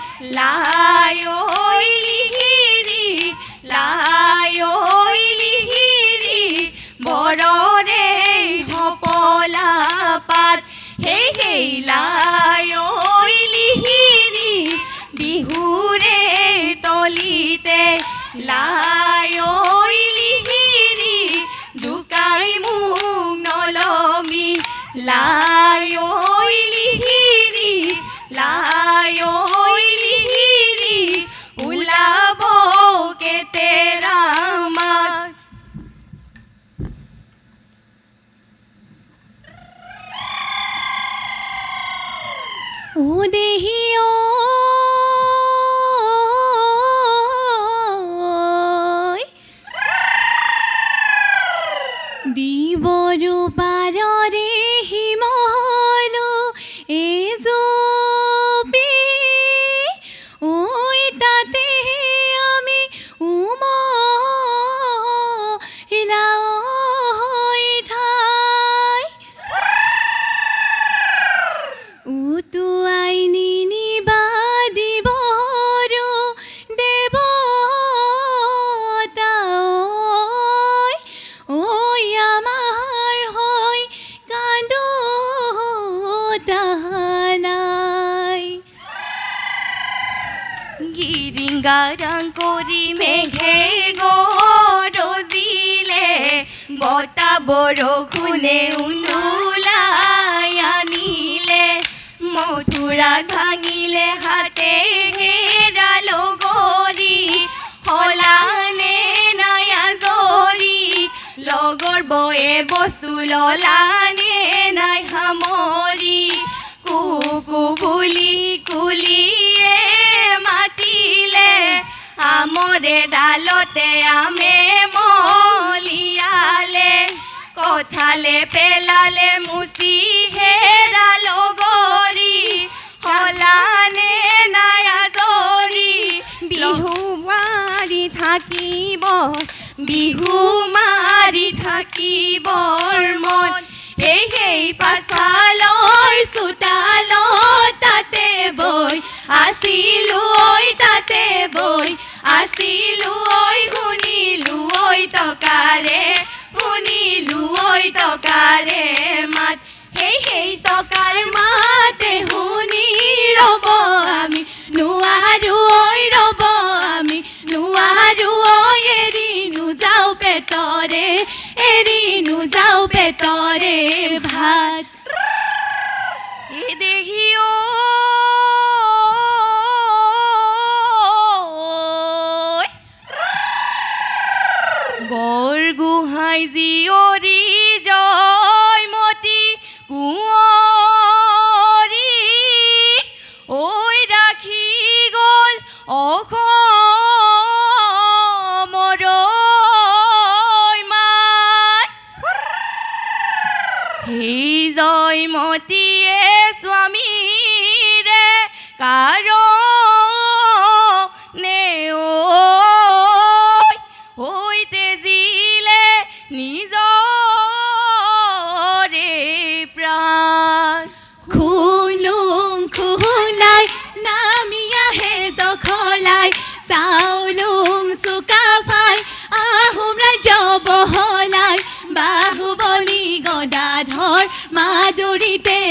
তলে লায়ো লিহিৰি লায়ো লিহিৰি বৰৰে ধপলা পাত হেই হেই লায়ো লিহিৰি বিহুৰে তলিতে লায়ো লিহিৰি জোকাই মোক নলমি। লায়ো মেঘে গৰজিলে বতা বৰষুণে উনুলাই আনিলে মথুৰাত ভাঙিলে হাতে হেৰাল গৰি হলানে নায়া জৰি লগৰ বয়ে বস্তু ললানে নাই সামৰি আমৰে ডালতে আমে মলিয়ালে কঠালে পেলালে মুচি হেৰাল গৰি হলানে নায়া জৰি বিহু মাৰি থাকিব, বিহু মাৰি থাকিবৰ মন। সেই সেই সেই সেই টকাৰ মাতে শুনি ৰ'ব আমি ঐ ৰ'ব আমি ঐ এৰি নোযাওঁ পেটৰে এৰি নোযাওঁ পেটৰে ভাত।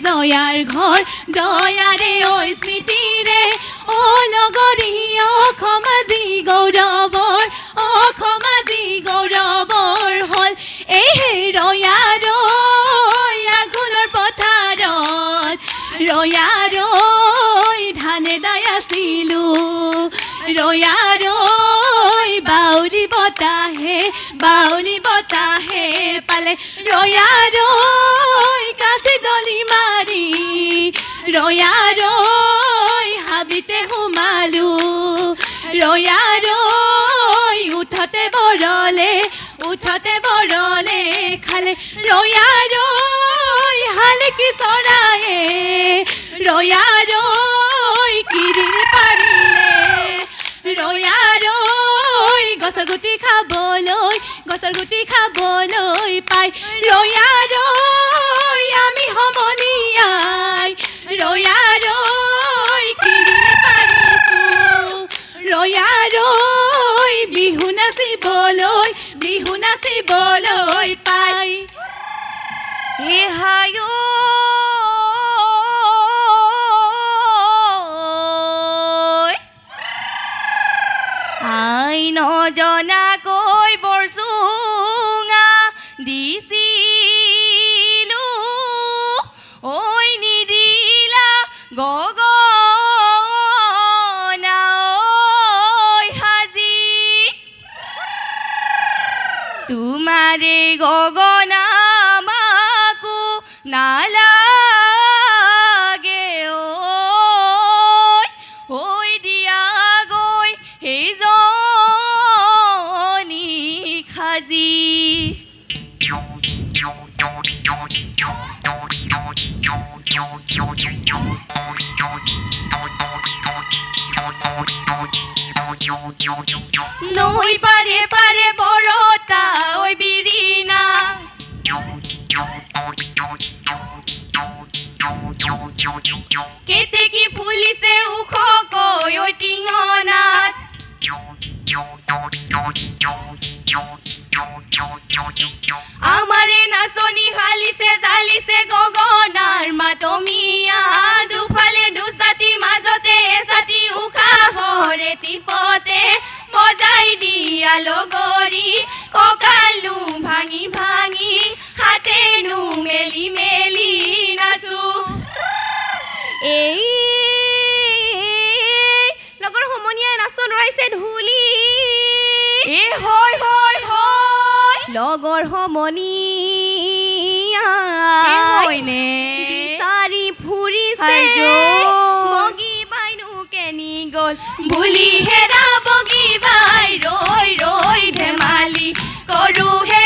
মাদুৰীতে জয়াৰ ঘৰ জয়াৰে ঐ স্মৃতিৰে অ লগৰী অসমাজি গৌৰৱৰ অসমাজি গৌৰৱৰ হ'ল এই হে ৰয়াৰ আঘোণৰ পথাৰত ৰয়াৰ ধানে দাই আছিলোঁ ৰয়াৰ বাউলি বতাহে বাউলি বতাহে পালে ৰয়াৰ কাচি দলি মাৰি ৰয়াৰ হাবিতে সোমালো ৰয়াৰ উঠতে বৰলে উঠতে বৰলে খালে ৰয়াৰ হালকি চৰায়ে ৰয়াৰ কিৰিৰ গুটি খাবলৈ পাই। ৰয়াৰ আমি সমনীয়াই ৰয়াৰ কিৰিৰ পাৰিছোঁ ৰয়াৰ বিহু নাচিবলৈ বিহু নাচিবলৈ পাই। এহায়ো আই নজনাকৈ তোমারে গগনা মাকু নালাগে ওই ওই দিয়া গৈ সেইজনী খাজি নৈ পাৰে পাৰে বৰতা ঐ বিৰিণা কেতেকী ফুলিছে ওখকৈ ঐ টিঙনাত আমাৰে নাচনী হালিছে জালিছে গগনাৰ মাতমীয়া। বজাই দিয়া লগৰী কঁকালো ভাঙি ভাঙি হাতেনো মেলি মেলি নাচো। এই লগৰ সমনীয়াই নাচত লৰাইছে ঢুলি। এ হয় হয় হয় লগৰ এ সমনীয়া হয়নে? বিচাৰি ফুৰিছে। গ'ল বুলি হেৰা বগী বাই ৰৈ ৰৈ ধেমালি করু হেৰা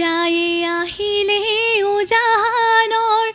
जाए आहिले ओ जहान और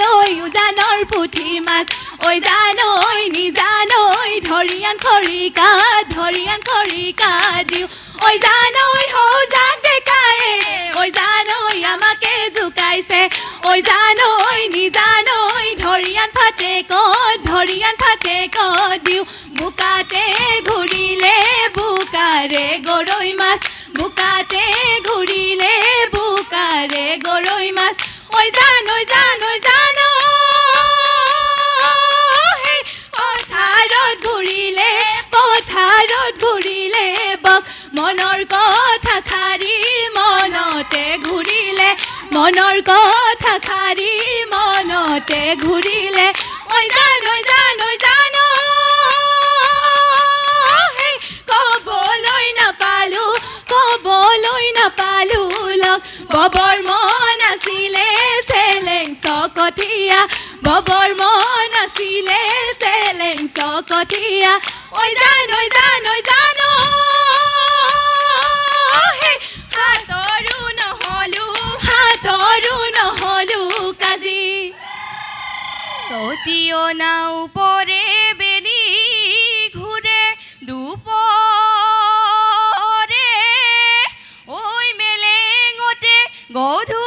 ঐ জান উজানৰ পুঠি মাছ। ঐ জান ঐ ধৰিয়ান খৰিকা ধৰিয়ান খৰিকা দিও ঐ জান ঐ হৌ জাক ডেকায়ে ঐ জান আমাকে জোকা মাৰিছে ঐ জানৈ নিজানৈ ধৰিয়ান ফাটে কত ধৰিয়ান ফাটে কত দিওঁ বোকাতে ঘূৰিলে বোকাৰে গৰৈ মাছ। বোকাতে ঘূৰিলে বোকাৰে গৰৈ মাছ। ঐ জানৈ জানৈ। মনৰ কথা খাৰি মনতে ঘূৰিলে। ঐ জানৈ জানৈ জানৈ। কবলৈ নাপালো কবলৈ নাপালো লগ। ববৰ মন আছিলে চেলেং চকঠীয়া ববৰ মন আছিলে চেলেং চকঠীয়া ছটিয় নাও পৰে বেলি ঘূৰে দুপৰে ঐ মেলেঙতে গধূলি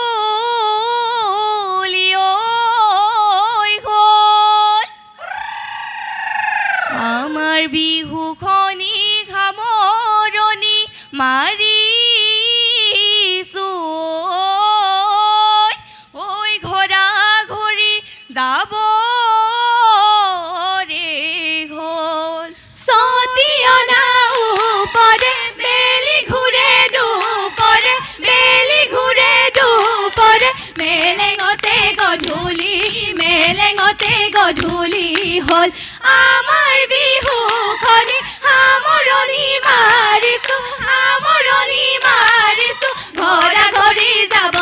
ঐ হ'ল। আমাৰ বিহুখনি গধূলি মেলেঙতে গধূলি হ'ল। আমাৰ বিহুখনি সামৰণি মাৰিছো সামৰণি মাৰিছো ঘৰা ঘৰি যাব